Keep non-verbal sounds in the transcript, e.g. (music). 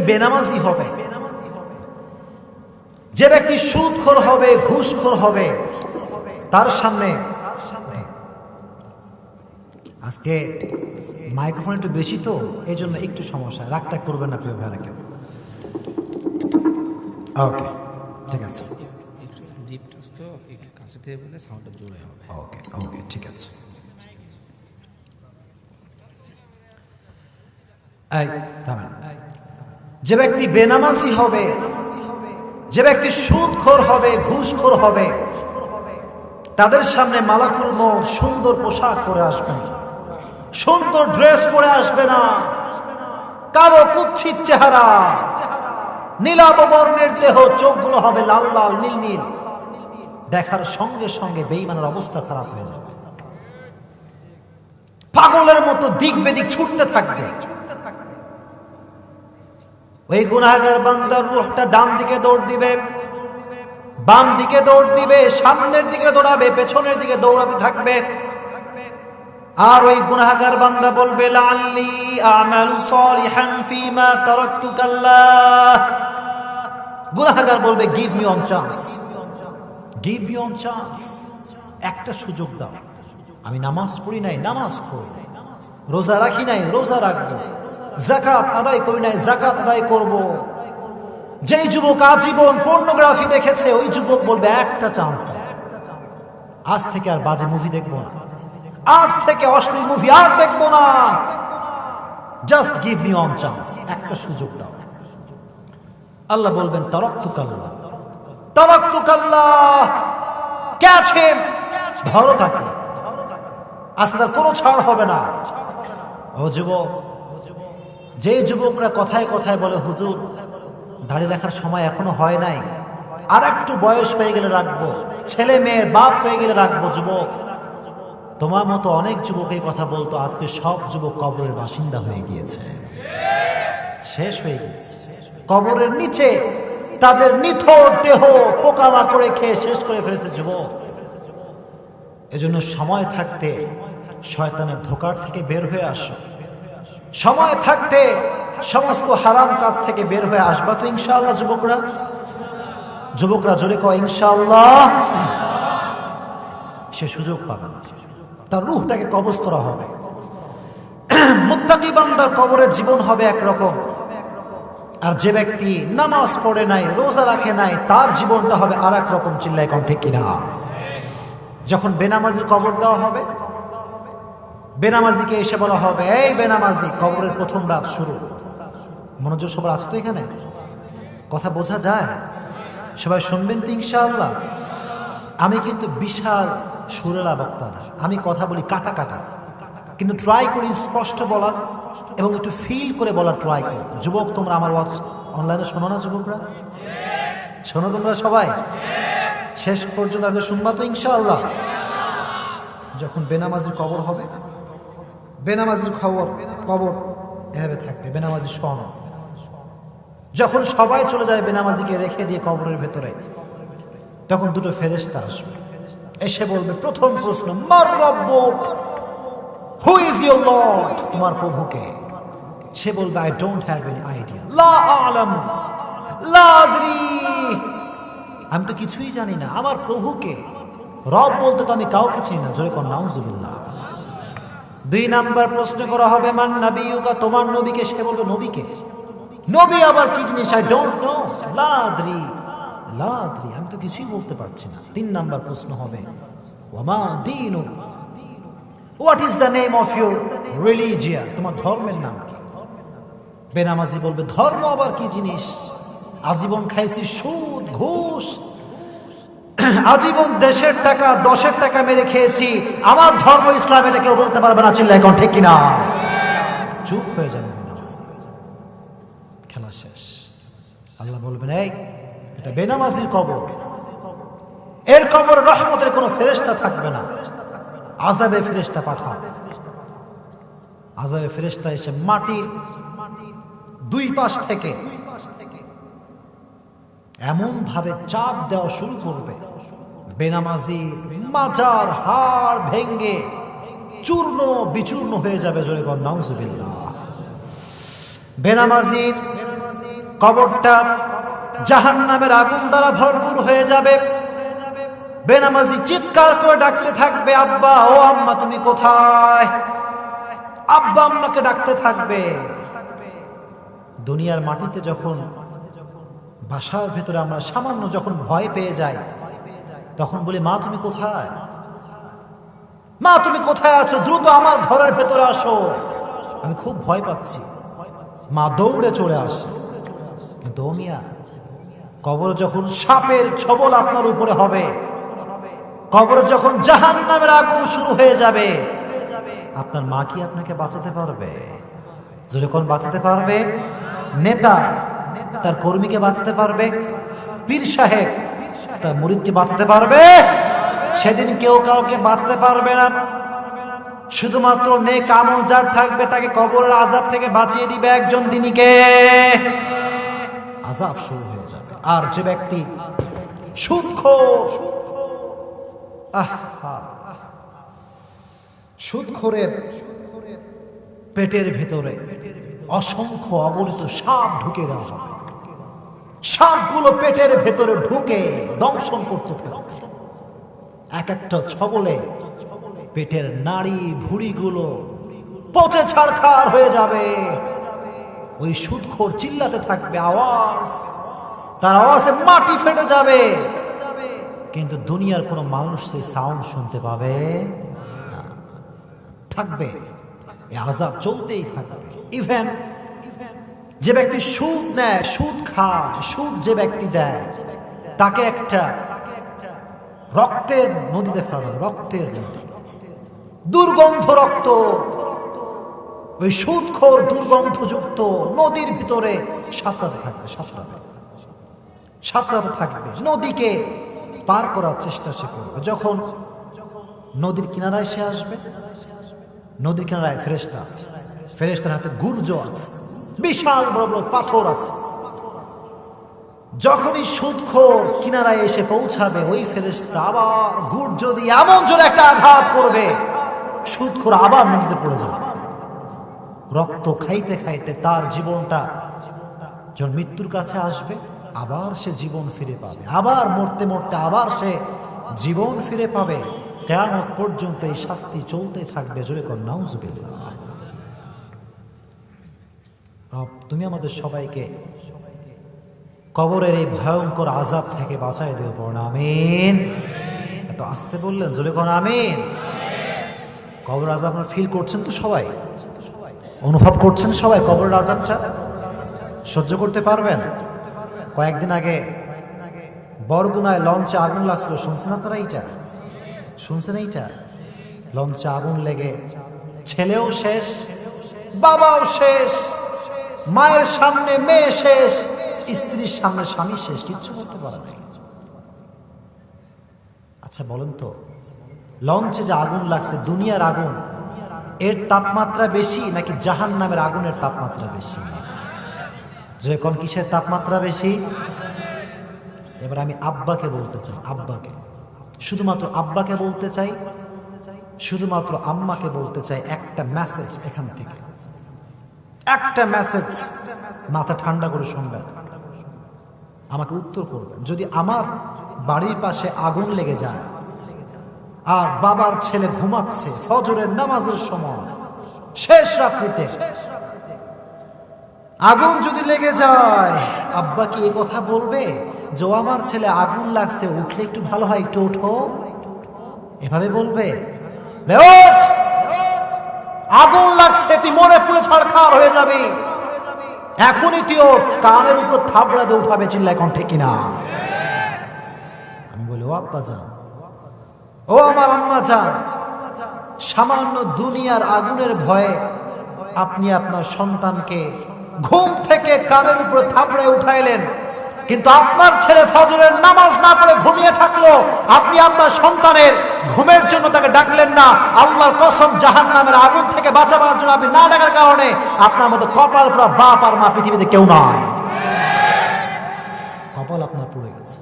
বেনামাজি হবে। যে ব্যক্তি সুদখোর হবে, ঘুষখোর হবে, তার সামনে আজকে মাইক্রোফোন একটু বেশি তো এই জন্য একটু সমস্যা। রাগটা করবেন না, প্রিয় ভাইরা কেউ। ওকে ঠিক আছে। ওকে ওকে ঠিক আছে। এই। যে ব্যক্তি বেনামাজি হবে, যে ব্যক্তি সুদখোর হবে, ঘুষখোর হবে, তাদের সামনে মালাকুল মৌত সুন্দর পোশাক পরে আসবে সুন্দর ড্রেস পরে আসবে না। কারও কুচ্ছিত চেহারা, নীলাভ বর্ণের দেহ, চোখগুলো হবে লাল লাল, নীল নীল। দেখার সঙ্গে সঙ্গে বেইমানের অবস্থা খারাপ হয়ে যাবে। পাগলের মতো দিক বেদিক ছুটতে থাকবে। ওই গুনাহগার বান্দার রুহটা ডান দিকে দৌড় দিবে, বাম দিকে দৌড় দিবে, সামনের দিকে দৌড়াবে, পেছনের দিকে দৌড়াতে থাকবে। আর ওই গুনাহগার বান্দা বলবে লাল্লি আমালু সলিহান ফিমা তারাকতু কাল্লাহ বলবে give me on chance give me on chance একটা সুযোগ দাও। আমি নামাজ পড়ি নাই, নামাজ পড়ি নাই, রোজা রাখি নাই, রোজা রাখব। জাকাত আদায় করি নাই, জাকাত আদায় করব। যেই যুবক আজীবন পর্নোগ্রাফি দেখেছে, ওই যুবক বলবে, একটা চান্স দাও। আজ থেকে আর বাজে মুভি দেখব না। আজ থেকে অশ্লীল মুভি আর দেখব না। Just give me on chance একটা সুযোগ দাও। আল্লাহ বলবেন, তরক্তুকাল্লাহ। তরক্তুকাল্লাহ। কে আছে ধরো তাকে। আজকে তার কোনো ছাড় হবে না। ও যুবক যে যুবকরা কথায় কথায় বলে, হুজুর, দাড়ি রাখার সময় এখনও হয় নাই। আর একটু বয়স হয়ে গেলে রাখব। ছেলে মেয়ের বাপ হয়ে গেলে রাখব, যুবক। তোমার মতো অনেক যুবক এই কথা বলতো, আজকে সব যুবক কবরের বাসিন্দা হয়ে গিয়েছে। শেষ হয়ে গিয়েছে। কবরের নিচে তাদের নিথর দেহ পোকামাকড়ে খেয়ে শেষ করে ফেলেছে যুবক। এজন্য সময় থাকতে শয়তানের ধোকার থেকে বের হয়ে আসো। সময় থাকতে সমস্ত হারাম কাজ থেকে বের হয়ে আসবা তো ইনশাআল্লাহ যুবকরা? যুবকরা জোরে কয়, ইনশাআল্লাহ। সে সুযোগ পাবে না। তার রুহটাকে কবজ করা হবে। মুত্তাকি বান্দার কবরের জীবন হবে একরকম। আর যে ব্যক্তি নামাজ পড়ে নাই, রোজা রাখে নাই, তার জীবনটা হবে আর এক রকম চিল্লাই কম ঠিক কিনা। যখন বেনামাজির কবর দেওয়া হবে বেনামাজিকে এসে বলা হবে, এই বেনামাজি, কবরের প্রথম রাত শুরু। মনোযোগ সবার আছে তো এখানে? কথা বোঝা যায়? সবাই শুনবেন তো ইনশাআল্লাহ। আমি কিন্তু বিশাল সুরেলা বক্তা না। আমি কথা বলি কাটা কাটা। কিন্তু ট্রাই করি স্পষ্ট বলার এবং একটু ফিল করে বলার ট্রাই করি। যুবক, তোমরা আমার ওয়াচ অনলাইনে শোনো না যুবকরা? শোনো তোমরা সবাই? শেষ পর্যন্ত আজকে শুনবা তো ইনশাআল্লাহ। যখন বেনামাজির কবর হবে বেনামাজির খবর, কবর এভাবে থাকবে, বেনামাজি সন যখন সবাই চলে যায় বেনামাজিকে রেখে দিয়ে কবরের ভেতরে, তখন দুটো ফেরেস্তা আসবে। এসে বলবে, প্রথম প্রশ্ন ইজ তোমার প্রভুকে সে বলবে I don't have any idea লা আমি তো কিছুই জানি না, আমার প্রভুকে রব বলতে তো আমি কাউকে চিনি না। জোরে কর নাউজুবিল্লাহ। দুই নাম্বার প্রশ্ন করা হবে, মান নাবিয়ুকা, তোমার নবীকে সে বলবে নবীকে? নবী আবার কি জিনিস আই ডোন্ট নো লাদ্রি লাদ্রি, আমি তো কিছুই বলতে পারছি না। তিন নাম্বার প্রশ্ন হবে, ওয়ামা Dinu what is the name of your religion তোমার ধর্মের নাম কি? বেনামাজি বলবে, ধর্ম আবার কি জিনিস? আজীবন খাইছি সুদ, ঘুষ (clears throat) আজীবন দেশের টাকা, দশের টাকা মেরে খেয়েছি। আমার ধর্ম ইসলাম এটা কেউ বলতে পারবে না চিল্লা এখন ঠিক কিনা? চুপ হয়ে যাবে খেলা শেষ। আল্লাহ বলবেন, এই, এটা বেনামাজির কবর। এর কবর রহমতের কোনো ফেরেস্তা থাকবে না। আজাবে ফেরেস্তা পাঠাবে আজাবে ফেরেস্তা এসে মাটির দুই পাশ থেকে এমন ভাবে চাপ দেওয়া শুরু করবে। বেনামাজি মাজার হাড় ভেঙ্গে চূর্ণ বিচূর্ণ হয়ে যাবে বেনামাজির কবরটা জাহান নামের আগুন দ্বারা ভরপুর হয়ে যাবে। বেনামাজি চিৎকার করে ডাকতে থাকবে, আব্বা, ও আম্মা, তুমি কোথায়? আব্বা, আম্মাকে ডাকতে থাকবে। দুনিয়ার মাটিতে যখন বাসার ভেতরে আমরা সামান্য যখন ভয় পেয়ে যাই, তখন বলি, মা, তুমি কোথায়? মা, তুমি কোথায় আছো? দ্রুত আমার ঘরের ভেতরে আসো। আমি খুব ভয় পাচ্ছি। মা দৌড়ে চলে আসে। কিন্তু মিয়া, কবর যখন সাপের ছবল আপনার উপরে হবে, কবর যখন জাহান নামের আগুন শুরু হয়ে যাবে, আপনার মা কি আপনাকে বাঁচাতে পারবে? যখন বাঁচাতে পারবে, নেতা তার কর্মীকে বাঁচাতে পারবে। পীর সাহেব তার মুরিদকে বাঁচাতে পারবে। সেদিন কেউ কাউকে বাঁচাতে পারবে না। শুধুমাত্র নেক আমল যার থাকবে তাকে কবরের আজাব থেকে বাঁচিয়ে দিবে একজন দিনীকে। আজাব শুরু হয়ে যাবে। আর যে ব্যক্তি সুদখোর সুদখোরের পেটের ভেতরে অসংখ্য অগণিত সাপ ঢুকে দেওয়া হবে। সাপগুলো পেটের ভেতরে ঢুকে দংশন করতে থাকবে এক একটা ছবলে পেটের নাড়ি ভুড়িগুলো পচে ছাড়খাড় হয়ে যাবে। ওই সুদখোর চিল্লাতে থাকবে আওয়াজ। তার আওয়াজে মাটি ফেটে যাবে। কিন্তু দুনিয়ার কোনো মানুষ সেই সাউন্ড শুনতে পাবে। থাকবে। আজাব চলতেই থাকবে। ইভেন যে ব্যক্তি সুদ নেয়, সুদ খায়, সুদ যে ব্যক্তি দেয়, তাকে একটা রক্তের নদীতে ফেলা রক্তের নদী। দুর্গন্ধ রক্ত, ওই সুদখোর দুর্গন্ধযুক্ত নদীর ভিতরে সাঁতরাতে থাকবে, সাঁতরাবে। সাঁতরাতে থাকবে। নদীকে পার করার চেষ্টা সে করবে। যখন নদীর কিনারায় সে আসবে নদীর কিনারায় ফেরেস্তা আছে। ফেরেস্তার হাতে গুর্জ আছে। বিশাল বড় বড় পাথর আছে। যখনই সুদখোর কিনারায় এসে পৌঁছাবে, ওই ফেরেস্তা আবার গুড় যদি এমন জোরে একটা আঘাত করবে, সুদখোর আবার নদীতে পড়ে যাবে। রক্ত খাইতে খাইতে তার জীবনটা, যখন মৃত্যুর কাছে আসবে, আবার সে জীবন ফিরে পাবে। আবার মরতে মরতে আবার সে জীবন ফিরে পাবে। কেয়ামত পর্যন্ত এই শাস্তি চলতে থাকবে। জোরে কর নাউজুবিল্লাহ। রব, তুমি আমাদের সবাইকে কবরের এই ভয়ঙ্কর আজাব থেকে বাঁচাই পড়ুন আমিন। এত আসতে বললেন, জোরে কোন, আমিন। কবর আজাব আপনারা ফিল করছেন তো সবাই? অনুভব করছেন সবাই কবরের আজাবটা সহ্য করতে পারবেন? কয়েকদিন আগে বরগুনায় লঞ্চে আগুন লাগছিল, শুনছেন আপনারা এইটা? শুনছেন এইটা? লঞ্চে আগুন লেগে। ছেলেও শেষ, বাবাও শেষ, মায়ের সামনে মেয়ে শেষ, স্ত্রীর সামনে স্বামী শেষ, কিচ্ছু করতে পারে নাই আচ্ছা বলেন তো, লঞ্চে যে আগুন লাগছে, দুনিয়ার আগুন, এর তাপমাত্রা বেশি নাকি জাহান নামের আগুনের তাপমাত্রা বেশি? যে কোন কিসের তাপমাত্রা বেশি? এবার আমি আব্বাকে বলতে চাই, আব্বাকে। শুধুমাত্র আব্বাকে বলতে চাই, শুধুমাত্র আম্মাকে বলতে চাই একটা মেসেজ এখান থেকে। একটা মেসেজ মাথা ঠান্ডা করে শুনবেন। আমাকে উত্তর করবেন। যদি আমার বাড়ির পাশে আগুন লেগে যায় আর বাবার ছেলে ঘুমাচ্ছে ফজরের নামাজের সময়, শেষ রাত্রিতে আগুন যদি লেগে যায়, আব্বা কি এই কথা বলবে? যে আমার ছেলে আগুন লাগছে, উঠলে একটু ভালো হয়, একটু ওঠো। এভাবে বলবে। আগুন লাগছে, তুই মরে পুরে ছাড়খাড় হয়ে যাবে। এখনই তুই ওর কানের উপর থাবড়া দিয়ে উঠাবে চিল্লা কণ্ঠে কিনা। আমি বলি, ও আব্বা যান, ও আমার আম্মা যান, সামান্য দুনিয়ার আগুনের ভয়ে আপনি আপনার সন্তানকে ঘুম থেকে কানের উপর থাবড়ে উঠাইলেন। কিন্তু আপনার ছেলে ফজরের নামাজ না পড়ে ঘুমিয়ে থাকল, আপনি আপনার সন্তানের ঘুমের জন্য তাকে ডাকলেন না। আল্লাহর কসম জাহান নামের আগুন থেকে বাঁচাবার জন্য আপনি না ডাকার কারণে আপনার মতো কপাল পুরা বাপ আর মা পৃথিবীতে কেউ নয় কপাল আপনার পড়ে গেছে।